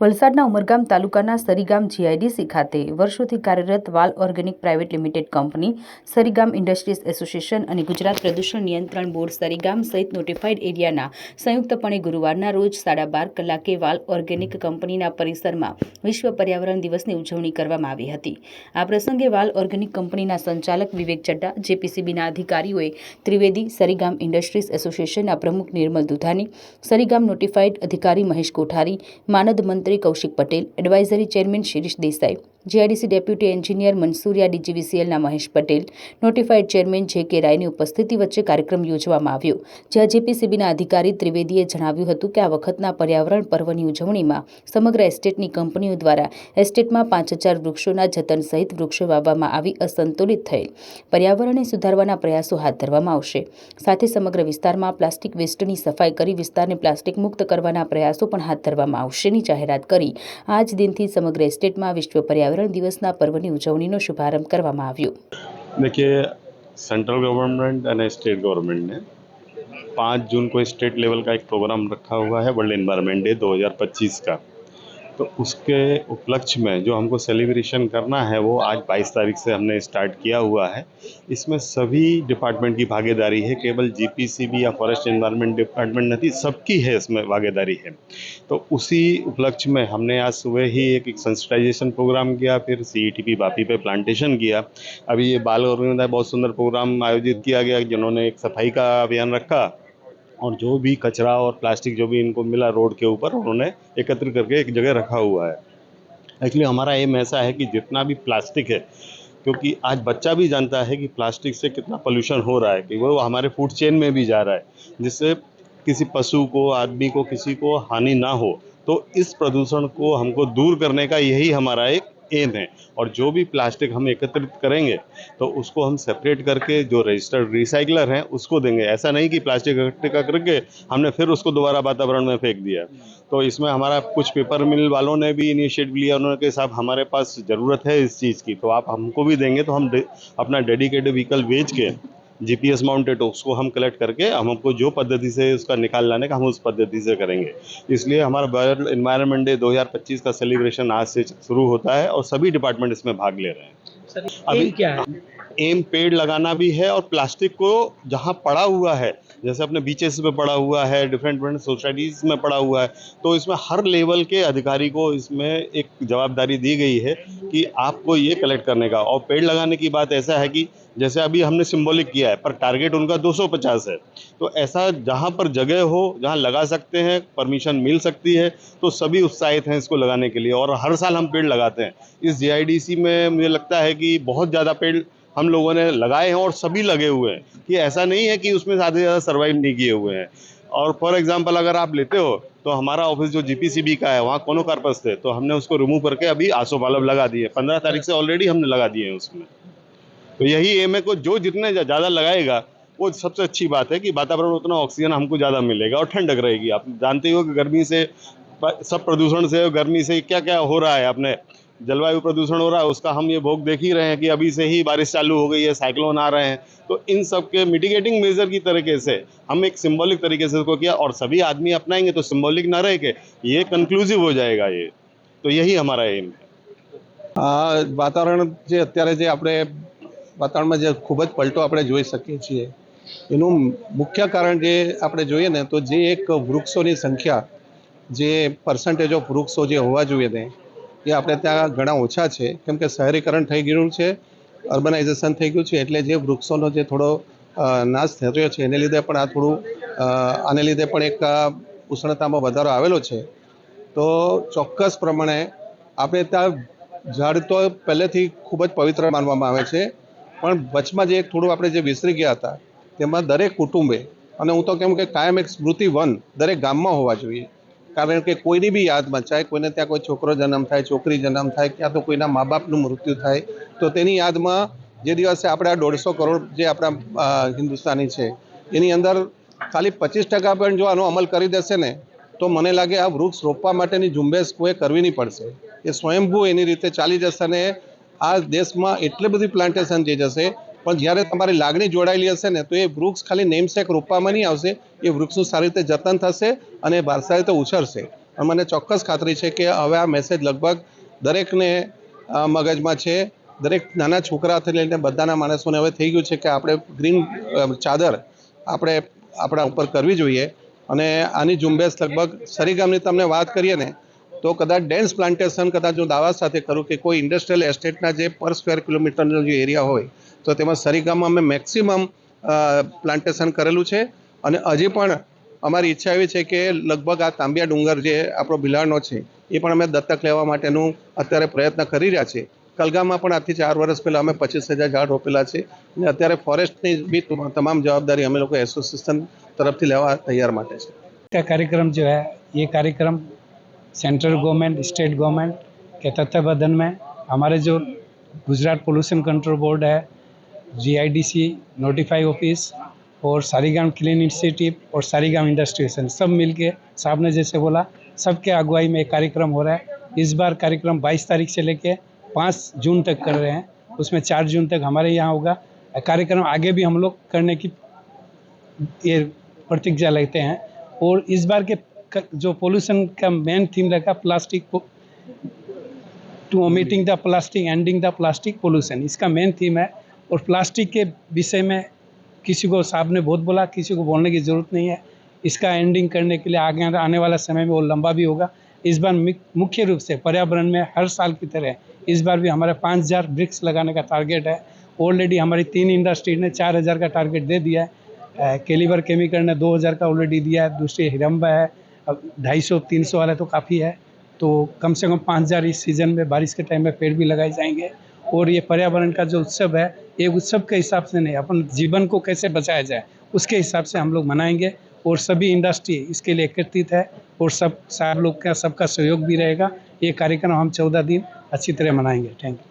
વલસાડના ઉમરગામ તાલુકાના સરીગામ જીઆઈડીસી ખાતે વર્ષોથી કાર્યરત Vaal organic private limited company, Sarigam industries association અને ગુજરાત પ્રદૂષણ નિયંત્રણ બોર્ડ સરીગામ સહિત નોટિફાઈડ એરિયાના સંયુક્તપણે ગુરુવારના રોજ સાડા બાર કલાકે વાલ ઓર્ગેનિક કંપનીના પરિસરમાં વિશ્વ પર્યાવરણ દિવસની ઉજવણી કરવામાં આવી હતી. આ પ્રસંગે વાલ ઓર્ગેનિક કંપનીના સંચાલક વિવેક ચડ્ડા, જેપીસીબીના અધિકારીઓએ ત્રિવેદી સરીગામ ઇન્ડસ્ટ્રીઝ એસોસિએશનના પ્રમુખ નિર્મલ દુધાની, સરીગામ નોટિફાઈડ અધિકારી મહેશ કોઠારી, માનદ મંત્રી Kaushik Patel advisory chairman Shirish Desai GIDC deputy engineer Mansuriya ડીજીવીસીએલના Mahesh Patel, notified chairman J K રાયની ઉપસ્થિતિ વચ્ચે કાર્યક્રમ યોજવામાં આવ્યો, જ્યાં જેપીસીબીના અધિકારી ત્રિવેદીએ જણાવ્યું હતું કે આ વખતના પર્યાવરણ પર્વની ઉજવણીમાં સમગ્ર એસ્ટેટની કંપનીઓ દ્વારા એસ્ટેટમાં પાંચ હજાર વૃક્ષોના જતન સહિત વૃક્ષો વાવવામાં આવી અસંતુલિત થયેલ. પર્યાવરણને સુધારવાના પ્રયાસો હાથ ધરવામાં આવશે. સાથે સમગ્ર વિસ્તારમાં પ્લાસ્ટિક વેસ્ટની સફાઈ કરી વિસ્તારને પ્લાસ્ટિક મુક્ત કરવાના પ્રયાસો પણ હાથ ધરવામાં આવશેની જાહેરાત કરી. આ જ દિનથી સમગ્ર એસ્ટેટમાં વિશ્વ પર્યાવરણ દિવસના પર્વની ઉજવણીનો શુભારંભ કરવામાં આવ્યો देखिए central government and state government ने पाँच जून को स्टेट लेवल का एक प्रोग्राम रखा हुआ है वर्ल्ड एनवायरनमेंट डे 2025 का तो उसके उपलक्ष्य में जो हमको सेलिब्रेशन करना है वो आज 22 तारीख से हमने स्टार्ट किया हुआ है। इसमें सभी डिपार्टमेंट की भागीदारी है केवल जीपीसीबी या फॉरेस्ट एनवायरनमेंट डिपार्टमेंट नहीं सबकी है इसमें भागीदारी है। तो उसी उपलक्ष्य में हमने आज सुबह ही एक, एक सेंसिटाइजेशन प्रोग्राम किया फिर सी वापी पे प्लांटेशन किया। अभी ये बाल और बहुत सुंदर प्रोग्राम आयोजित किया गया जिन्होंने एक सफ़ाई का अभियान रखा। और जो भी कचरा और प्लास्टिक जो भी इनको मिला रोड के ऊपर, उन्होंने एकत्र करके एक जगह रखा हुआ है। एक्चुअली हमारा एम ऐसा है कि जितना भी प्लास्टिक है, क्योंकि आज बच्चा भी जानता है कि प्लास्टिक से कितना पोल्यूशन हो रहा है, कि वो हमारे फ़ूड चेन में भी जा रहा है, जिससे किसी पशु को, आदमी को, किसी को हानि ना हो। तो इस प्रदूषण को हमको दूर करने का यही हमारा एक एम है। और जो भी प्लास्टिक हम एकत्रित करेंगे तो उसको हम सेपरेट करके जो रजिस्टर्ड रिसाइकलर हैं उसको देंगे। ऐसा नहीं कि प्लास्टिक इकट्ठे करके हमने फिर उसको दोबारा वातावरण में फेंक दिया। तो इसमें हमारा कुछ पेपर मिल वालों ने भी इनिशिएटिव लिया उन्होंने कहा साहब हमारे पास ज़रूरत है इस चीज़ की। तो आप हमको भी देंगे तो हम दे, अपना डेडिकेटेड व्हीकल बेच के जीपीएस माउंटेड उसको हम कलेक्ट करके हम हमको जो पद्धति से उसका निकाल लाने का हम उस पद्धति से करेंगे। इसलिए हमारा वर्ल्ड इन्वायरमेंट डे 2025 का सेलिब्रेशन आज से शुरू होता है और सभी डिपार्टमेंट इसमें भाग ले रहे हैं। अभी- क्या है? एम पेड़ लगाना भी है और प्लास्टिक को जहाँ पड़ा हुआ है जैसे अपने बीचेस में पड़ा हुआ है डिफरेंट डिफरेंट सोसाइटीज़ में पड़ा हुआ है तो इसमें हर लेवल के अधिकारी को इसमें एक जवाबदारी दी गई है कि आपको ये कलेक्ट करने का। और पेड़ लगाने की बात ऐसा है कि जैसे अभी हमने सिंबॉलिक किया है, पर टारगेट उनका 250 है। तो ऐसा जहाँ पर जगह हो, जहाँ लगा सकते हैं परमिशन मिल सकती है तो सभी उत्साहित हैं इसको लगाने के लिए। और हर साल हम पेड़ लगाते हैं। इस जीआईडीसी में मुझे लगता है कि बहुत ज़्यादा पेड़ हम लोगों ने लगाए हैं और सभी लगे हुए हैं। कि ऐसा नहीं है कि उसमें ज़्यादा से ज़्यादा सर्वाइव नहीं किए हुए हैं। और फॉर एग्जांपल अगर आप लेते हो तो हमारा ऑफ़िस जो जीपीसीबी का है, वहाँ कोनो कार्पस थे? तो हमने उसको रिमूव करके अभी आसो पालव लगा दिए। पंद्रह तारीख से ऑलरेडी हमने लगा दिए हैं उसमें। तो यही एम है को जो जितने ज़्यादा लगाएगा वो सबसे अच्छी बात है कि वातावरण उतना ऑक्सीजन हमको ज़्यादा मिलेगा और ठंडक रहेगी आप जानते हो कि गर्मी से सब प्रदूषण से गर्मी से क्या क्या हो रहा है अपने जलवायु प्रदूषण हो रहा है उसका हम ये भोग देख ही रहे हैं कि अभी से ही बारिश चालू हो गई है साइक्लोन आ रहे हैं तो इन सब के मिटिगेटिंग मेजर की तरीके से हम एक सिंबॉलिक तरीके से इसको किया और सभी आदमी अपनाएंगे तो सिंबॉलिक ना रह के ये कंक्लूसिव हो जाएगा ये तो यही हमारा एम है આ વાતાવરણ જે અત્યારે જે આપણે વાતાવરણમાં જે ખૂબ જ પલટો આપણે જોઈ શકીએ છીએ. એનું મુખ્ય કારણ જે આપણે જોઈએ ને, તો જે એક વૃક્ષોની સંખ્યા, જે પર્સન્ટેજ ઓફ વૃક્ષો જે હોવા જોઈએ ને, એ આપણે ત્યાં ઘણા ઓછા છે. કેમ કે શહેરીકરણ થઈ ગયું છે અર્બનાઇઝેશન થઈ ગયું છે, એટલે જે વૃક્ષોનો જે થોડો નાશ નાશ થયો છે, એને લીધે પણ આ થોડું આને લીધે પણ એક ઉષ્ણતામાં વધારો આવેલો છે. તો ચોક્કસ પ્રમાણે આપણે ત્યાં ઝાડ તો પહેલેથી ખૂબ જ પવિત્ર માનવામાં આવે છે. પણ વચમાં જે થોડું આપણે જે વિસરી ગયા હતા, તેમાં દરેક કુટુંબે, અને હું તો કેમ કે કાયમ એક સ્મૃતિ વન દરેક ગામમાં હોવા જોઈએ. કારણ કે કોઈની બી યાદમાં, ચાહે કોઈને ત્યાં કોઈ છોકરો જન્મ થાય, છોકરી જન્મ થાય, ક્યાં તો કોઈના મા બાપનું મૃત્યુ થાય, તો તેની યાદમાં જે દિવસે આપણે આ દોઢસો કરોડ જે આપણા હિન્દુસ્તાની છે, એની અંદર ખાલી પચીસ ટકા પણ જો આનો અમલ કરી દેશે ને, તો મને લાગે આ વૃક્ષ રોપવા માટેની ઝુંબેશ કોઈ કરવી નહીં પડશે. એ સ્વયંભૂ એની રીતે ચાલી જશે અને આ દેશમાં એટલી બધી પ્લાન્ટેશન જે જશે, પણ જ્યારે તમારી લાગણી જોડાયેલી હશે ને, તો એ વૃક્ષ ખાલી નેમસેક રોપવામાં નહીં આવશે, એ વૃક્ષનું સારી રીતે જતન થશે અને વારસાઈ રીતે ઉછરશે અને મને ચોક્કસ ખાતરી છે કે હવે આ મેસેજ લગભગ દરેકને મગજમાં છે. દરેક નાના છોકરાથી લઈને બધાના માણસોને હવે થઈ ગયું છે કે આપણે ગ્રીન ચાદર આપણે આપણા ઉપર કરવી જોઈએ. અને આની ઝુંબેશ લગભગ સરીગામની તમને વાત કરીએ ને તો કદાચ ડેન્સ પ્લાન્ટેશન કદાચ હું દાવા સાથે કરું કે કોઈ ઇન્ડસ્ટ્રીયલ એસ્ટેટના જે પર સ્ક્વેર કિલોમીટરનો જે એરિયા હોય, તો તેમાં સરીગામમાં અમે મેક્સિમમ પ્લાન્ટેશન કરેલું છે. અને હજી પણ અમારી ઈચ્છા એવી છે કે લગભગ આ તાંબિયા ડુંગર જે આપણો ભિલાડનો છે, એ પણ અમે દત્તક લેવા માટેનું અત્યારે પ્રયત્ન કરી રહ્યા છીએ. કલગામમાં પણ આજથી ચાર વર્ષ પહેલાં અમે પચીસ હજાર ઝાડ રોપેલા છે. અને અત્યારે ફોરેસ્ટની બી તમામ જવાબદારી અમે લોકો એસોસિએશન તરફથી લેવા તૈયાર માટે છે. કાર્યક્રમ જો એ કાર્યક્રમ सेंट्रल गवर्नमेंट स्टेट गवर्नमेंट के तत्वावधान में हमारे जो गुजरात पोल्यूशन कंट्रोल बोर्ड है जीआईडीसी नोटिफाई ऑफ़िस और सारीगाम क्लीन इंस्टीट्यूट और सारीगाम इंडस्ट्रिएशन सब मिलके साहब ने जैसे बोला सबके अगुवाई में एक कार्यक्रम हो रहा है। इस बार कार्यक्रम 22 तारीख से लेके 5 जून तक कर रहे हैं। उसमें 4 जून तक हमारे यहाँ होगा। कार्यक्रम आगे भी हम लोग करने की ये प्रतिज्ञा लेते हैं। और इस बार के क- जो पोल्यूशन का मेन थीम रखा plastic to meeting the plastic ending the plastic pollution इसका मेन थीम है। और प्लास्टिक के विषय में किसी को साहब ने बहुत बोला, किसी को बोलने की ज़रूरत नहीं है। इसका एंडिंग करने के लिए आगे आने वाला समय में वो लंबा भी होगा। इस बार मुख्य रूप से पर्यावरण में हर साल की तरह इस बार भी हमारे पाँच हज़ार वृक्ष लगाने का टारगेट है। ऑलरेडी हमारी तीन इंडस्ट्री ने चार हज़ार का टारगेट दे दिया है। केलीवर केमिकल ने दो हज़ार का ऑलरेडी दिया है। दूसरी हिरम्बा है। अब ढाई सौ, तीन सौ वाला तो काफ़ी है। तो कम से कम पाँच हज़ार इस सीज़न में बारिश के टाइम में पेड़ भी लगाए जाएँगे। और ये पर्यावरण का जो उत्सव है, ये उत्सव के हिसाब से नहीं, अपन जीवन को कैसे बचाया जाए, उसके हिसाब से हम लोग मनाएँगे। और सभी इंडस्ट्री इसके लिए एकत्रित है और सब साहब लोग का, सबका सहयोग भी रहेगा। ये कार्यक्रम हम चौदह दिन अच्छी तरह मनाएँगे। Thank you